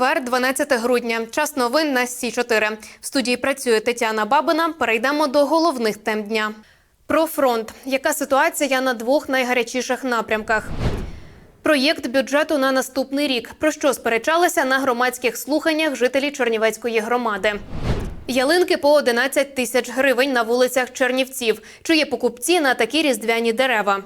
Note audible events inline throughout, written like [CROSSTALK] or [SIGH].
Четвер, 12 грудня. Час новин на Сі 4 В студії працює Тетяна Бабина. Перейдемо до головних тем дня. Про фронт. Яка ситуація на двох найгарячіших напрямках? Проєкт бюджету на наступний рік. Про що сперечалися на громадських слуханнях жителі Чернівецької громади? Ялинки по 11 тисяч гривень на вулицях Чернівців. Чи є покупці на такі різдвяні дерева?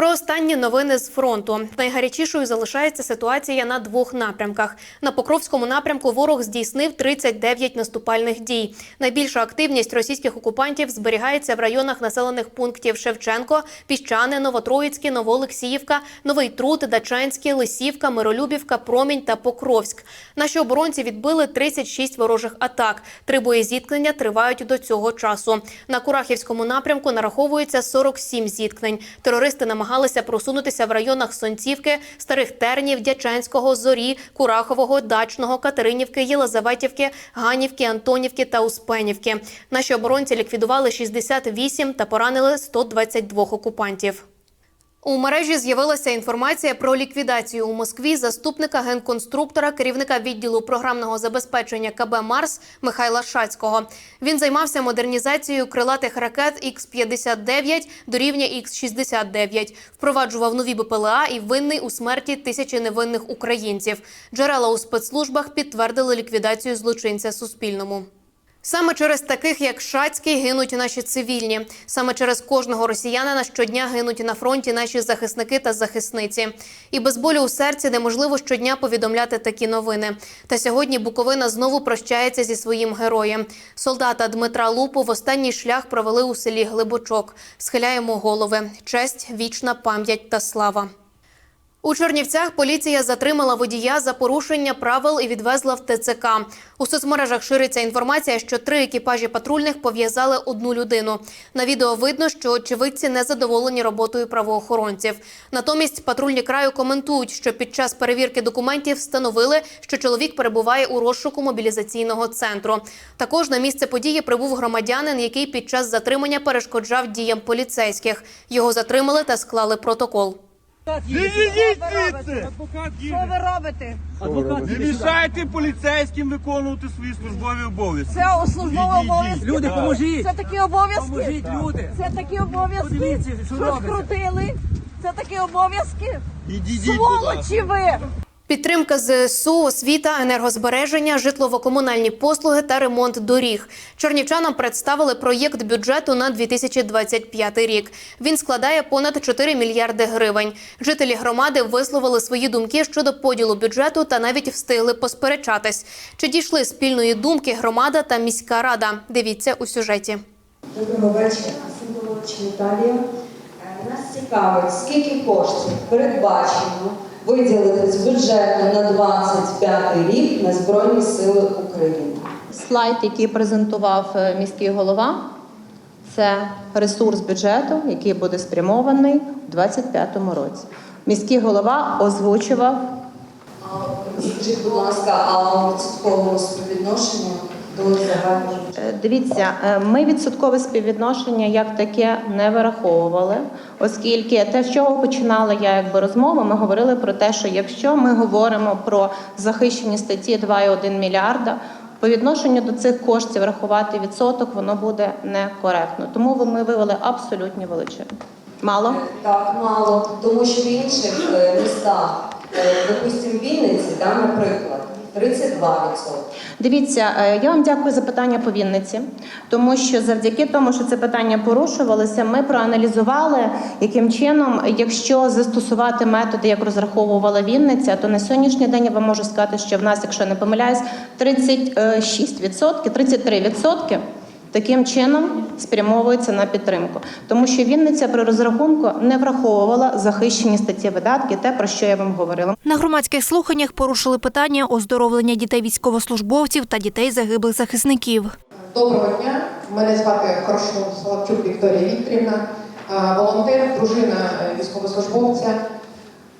Про останні новини з фронту найгарячішою залишається ситуація на двох напрямках. На Покровському напрямку ворог здійснив 39 наступальних дій. Найбільша активність російських окупантів зберігається в районах населених пунктів Шевченко, Піщане, Новотроїцьке, Новоолексіївка, Новий Труд, Дачанське, Лисівка, Миролюбівка, Промінь та Покровськ. Наші оборонці відбили 36 ворожих атак. Три боєзіткнення тривають до цього часу. На Курахівському напрямку нараховується 47 зіткнень. Терористи намагалися просунутися в районах Сонцівки, Старих Тернів, Дячанського, Зорі, Курахового, Дачного, Катеринівки, Єлизаветівки, Ганівки, Антонівки та Успенівки. Наші оборонці ліквідували 68 та поранили 122 окупантів. У мережі з'явилася інформація про ліквідацію у Москві заступника генконструктора, керівника відділу програмного забезпечення КБ Марс Михайла Шацького. Він займався модернізацією крилатих ракет Х-59 до рівня Х-69, впроваджував нові БПЛА і винний у смерті тисячі невинних українців. Джерела у спецслужбах підтвердили ліквідацію злочинця Суспільному. Саме через таких, як Шацький, гинуть наші цивільні. Саме через кожного росіянина щодня гинуть на фронті наші захисники та захисниці. І без болю у серці неможливо щодня повідомляти такі новини. Та сьогодні Буковина знову прощається зі своїм героєм. Солдата Дмитра Лупу в останній шлях провели у селі Глибочок. Схиляємо голови. Честь, вічна пам'ять та слава. У Чернівцях поліція затримала водія за порушення правил і відвезла в ТЦК. У соцмережах шириться інформація, що три екіпажі патрульних пов'язали одну людину. На відео видно, що очевидці не задоволені роботою правоохоронців. Натомість патрульні краю коментують, що під час перевірки документів встановили, що чоловік перебуває у розшуку мобілізаційного центру. Також на місце події прибув громадянин, який під час затримання перешкоджав діям поліцейських. Його затримали та склали протокол. Відійдіть звідси! Адвокат Що ви робите? Адвокат Не мішайте поліцейським виконувати свої службові обов'язки. Це службові обов'язки. Люди, поможіть! Це такі обов'язки. Поможіть, люди! Це такі обов'язки. Подивіться, що що робиться. скрутили. Це такі обов'язки. Сволочі ви! Підтримка ЗСУ, освіта, енергозбереження, житлово-комунальні послуги та ремонт доріг. Чернівчанам представили проєкт бюджету на 2025 рік. Він складає понад 4 мільярди гривень. Жителі громади висловили свої думки щодо поділу бюджету та навіть встигли посперечатись. Чи дійшли спільної думки громада та міська рада? Дивіться у сюжеті. Доброго вечора, Наталія. Е, Нас цікавить, скільки коштів передбачено виділити з бюджету на 25 рік на Збройні Сили України. Слайд, який презентував е, міський голова, це ресурс бюджету, який буде спрямований у 2025 році. Міський голова озвучував Скажіть, будь ласка, а у відсотковому Е, Дивіться, е, ми відсоткове співвідношення як таке не вираховували, оскільки те, з чого починала я якби розмову, ми говорили про те, що якщо ми говоримо про захищені статті 2,1 мільярда, по відношенню до цих коштів рахувати відсоток, воно буде некоректно. Тому ми вивели абсолютні величини. Мало? Так, мало, тому що в інших е, містах, е, допустимо, в Вінниці, да, наприклад, 32%. Дивіться, е, я вам дякую за питання по Вінниці, тому що завдяки тому, що це питання порушувалося, ми проаналізували, яким чином, якщо застосувати методи, як розраховувала Вінниця, то на сьогоднішній день я вам можу сказати, що в нас, якщо не помиляюсь, 36%, 33% таким чином спрямовується на підтримку, тому що Вінниця при розрахунку не враховувала захищені статті видатки, те про що я вам говорила. На громадських слуханнях порушили питання оздоровлення дітей військовослужбовців та дітей загиблих захисників. Доброго дня. Мене звати Хорошун Соловчук Вікторія Вікторівна, волонтер, дружина е, військовослужбовця.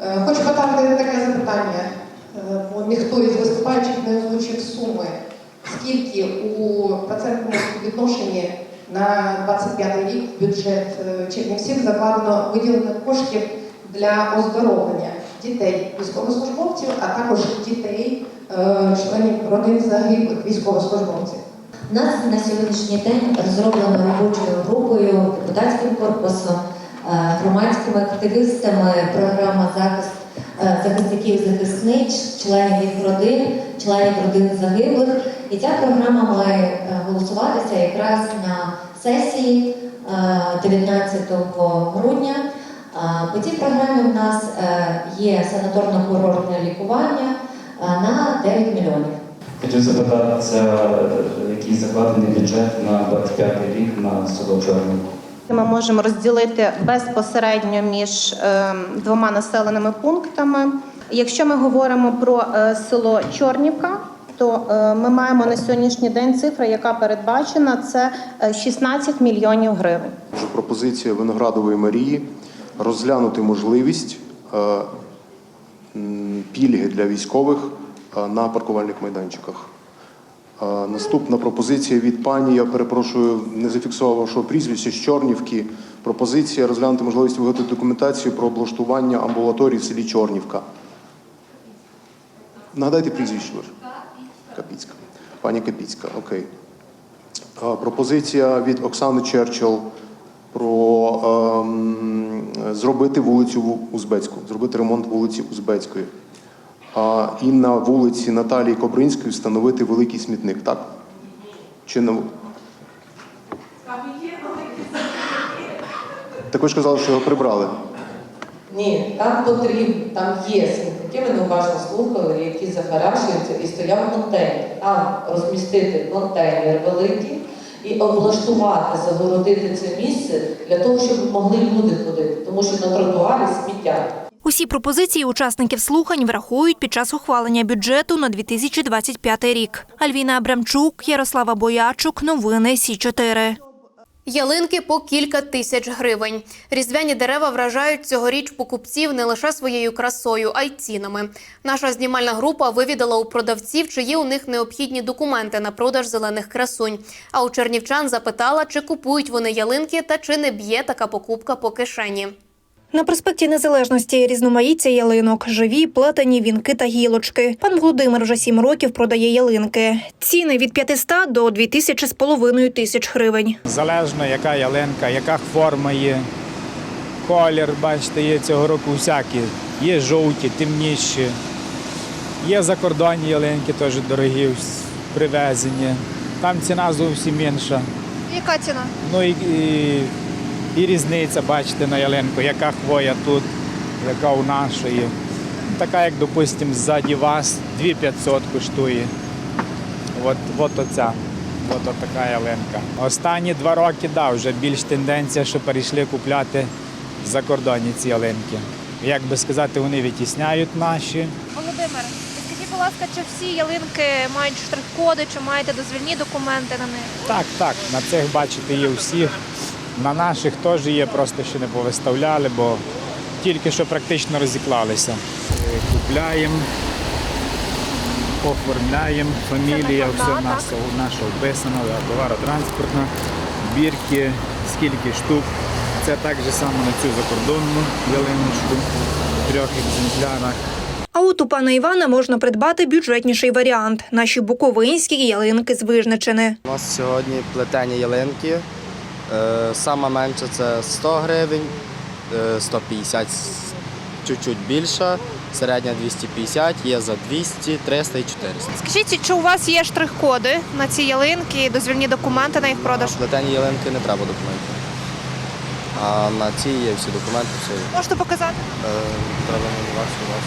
Е, Хочу питати таке запитання, е, ніхто із виступаючих не озвучив. Скільки у процентному відношенні на 25 рік в бюджет е, Чернівців закладено виділено коштів для оздоровлення дітей військовослужбовців, а також дітей е, членів родин загиблих військовослужбовців. У нас на сьогоднішній день розроблено робочою групою, депутатським корпусом, е, громадськими активістами програма захист захисників захисниць, членів їх родин, членів родин загиблих. І ця програма має е, голосуватися якраз на сесії е, 19 грудня. Е, По цій програмі у нас е, є санаторно-курортне лікування е, на 9 мільйонів. Хотів запитатися, який закладений бюджет на 25 рік на село Чорне. Ми можемо розділити безпосередньо між е, двома населеними пунктами. Якщо ми говоримо про е, село Чорнівка, то е, ми маємо на сьогоднішній день цифра, яка передбачена, це е, 16 мільйонів гривень. Пропозиція Виноградової Марії розглянути можливість е, пільги для військових е, на паркувальних майданчиках. Е, Наступна пропозиція від пані, я перепрошую, не зафіксував вашого прізвища з Чорнівки. Пропозиція розглянути можливість виготовити документацію про облаштування амбулаторій в селі Чорнівка. Нагадайте прізвище ваше. Капіцька. Пані Капіцька, окей. Пропозиція від Оксани Черчил про ем, зробити вулицю Узбецьку, зробити ремонт вулиці Узбецької. А, і на вулиці Наталії Кобринської встановити великий смітник, так? Чи на... Так ви ж казали, що його прибрали. Ні, там потрібно, там є ви неуважно слухали, які захарашуються, і стояв контейнер. Там розмістити контейнер великий і облаштувати, загородити це місце для того, щоб могли люди ходити, тому що на тротуарі сміття. Усі пропозиції учасників слухань врахують під час ухвалення бюджету на 2025 рік. Альвіна Абрамчук, Ярослава Боячук. Новини Сі 4 Ялинки по кілька тисяч гривень. Різдвяні дерева вражають цьогоріч покупців не лише своєю красою, а й цінами. Наша знімальна група вивідала у продавців, чи є у них необхідні документи на продаж зелених красунь. А у чернівчан запитала, чи купують вони ялинки та чи не б'є така покупка по кишені. На проспекті Незалежності різноманіття ялинок, живі, плетені вінки та гілочки. Пан Володимир вже сім років продає ялинки. Ціни від 500 до 2000 з половиною тисяч гривень. Залежно, яка ялинка, яка форма є, колір, бачите, є цього року всякі. Є жовті, темніші. Є закордонні ялинки, теж дорогі, привезені. Там ціна зовсім інша. Яка ціна? Ну і, і, і різниця, бачите, на ялинку, яка хвоя тут, яка у нашої. Така, як, допустимо, ззаді вас 2500 коштує. От, от оця. От така ялинка. Останні два роки, да, вже більш тенденція, що перейшли купляти закордонні ці ялинки. Як би сказати, вони витісняють наші. Володимир, скажіть, будь ласка, чи всі ялинки мають штрих-коди, чи маєте дозвільні документи на них? Так, так, на цих бачите є всіх. На наших теж є, просто ще не повиставляли, бо тільки що практично розіклалися. Купляємо, оформляємо, фамілія, все наша, наша вписана, товаротранспортна, бірки, скільки штук. Це так же само на цю закордонну ялиночку в трьох екземплярах. А от у пана Івана можна придбати бюджетніший варіант наші буковинські ялинки з Вижничини. У нас сьогодні плетені ялинки. Е, Сама менша це 100 гривень, е, 150 чуть-чуть більша, середня 250, є за 200, 300 і 400. Скажіть, чи у вас є штрих-коди на ці ялинки, дозвільні документи на їх продаж? На плетені ялинки не треба документів. А на ці є всі документи, все. Е, Можете показати? Треба на вас, у вас.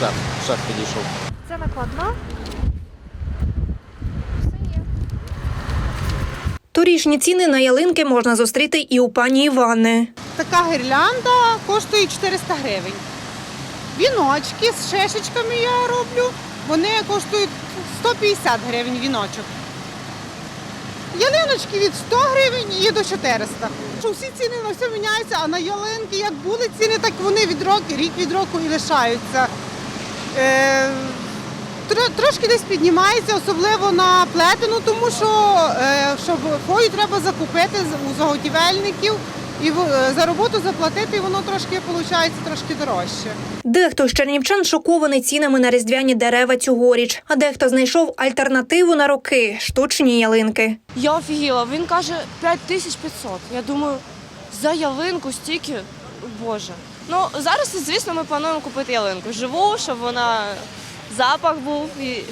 Шеф, шеф підійшов. Це накладна. Все є. Торішні ціни на ялинки можна зустріти і у пані Івани. Така гірлянда коштує 400 гривень. Віночки з шешечками я роблю. Вони коштують 150 гривень віночок. Ялиночки від 100 гривень і до 400. Що всі ціни на все міняються, а на ялинки як були ціни, так вони від року, рік від року і лишаються. Е, трошки десь піднімається, особливо на плетену, тому що е, щоб хвою треба закупити з- у заготівельників. і в- е, за роботу заплатити, і воно трошки виходить трошки дорожче. Дехто з чернівчан шокований цінами на різдвяні дерева цьогоріч, а дехто знайшов альтернативу на роки штучні ялинки. Я офігіла, він каже 5500. Я думаю, за ялинку стільки, боже. Ну, зараз, звісно, ми плануємо купити ялинку. Живу, щоб вона запах був і,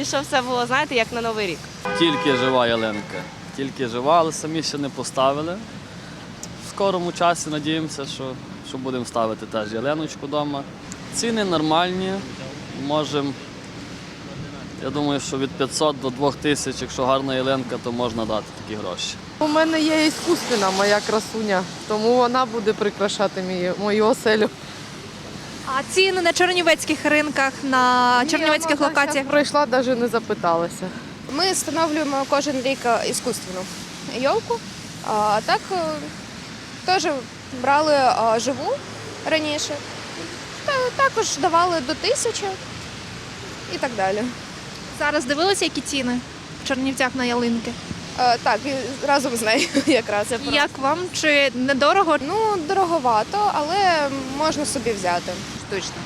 і щоб все було, знаєте, як на Новий рік. Тільки жива ялинка. Тільки жива, але самі ще не поставили. В скорому часі надіємося, що, що будемо ставити теж ялиночку вдома. Ціни нормальні. Можемо, я думаю, що від 500 до 2000, якщо гарна ялинка, то можна дати такі гроші. У мене є іскусственна моя красуня, тому вона буде прикрашати мою оселю. А ціни на чернівецьких ринках, на чернівецьких локаціях? Пройшла, навіть не запиталася. Ми встановлюємо кожен рік е, іскусственну йолку. А так е, теж брали е, живу раніше. Та також давали до тисячі і так далі. Зараз дивилися, які ціни в Чернівцях на ялинки? Е, Так, і разом з нею [LAUGHS] якраз. я Як вам? Чи недорого? Ну, дороговато, але можна собі взяти. Штучно.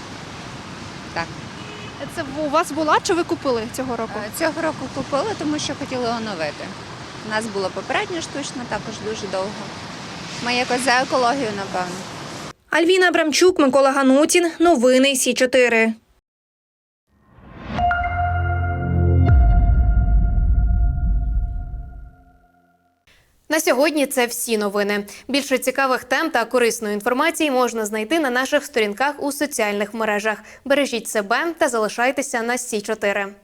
Це у вас була чи ви купили цього року? Е, Цього року купили, тому що хотіли оновити. У нас була попередня штучна, також дуже довго. Ми якось за екологію, напевно. Альвіна Абрамчук, Микола Ганутін. Новини Сі 4 На сьогодні це всі новини. Більше цікавих тем та корисної інформації можна знайти на наших сторінках у соціальних мережах. Бережіть себе та залишайтеся на Сі 4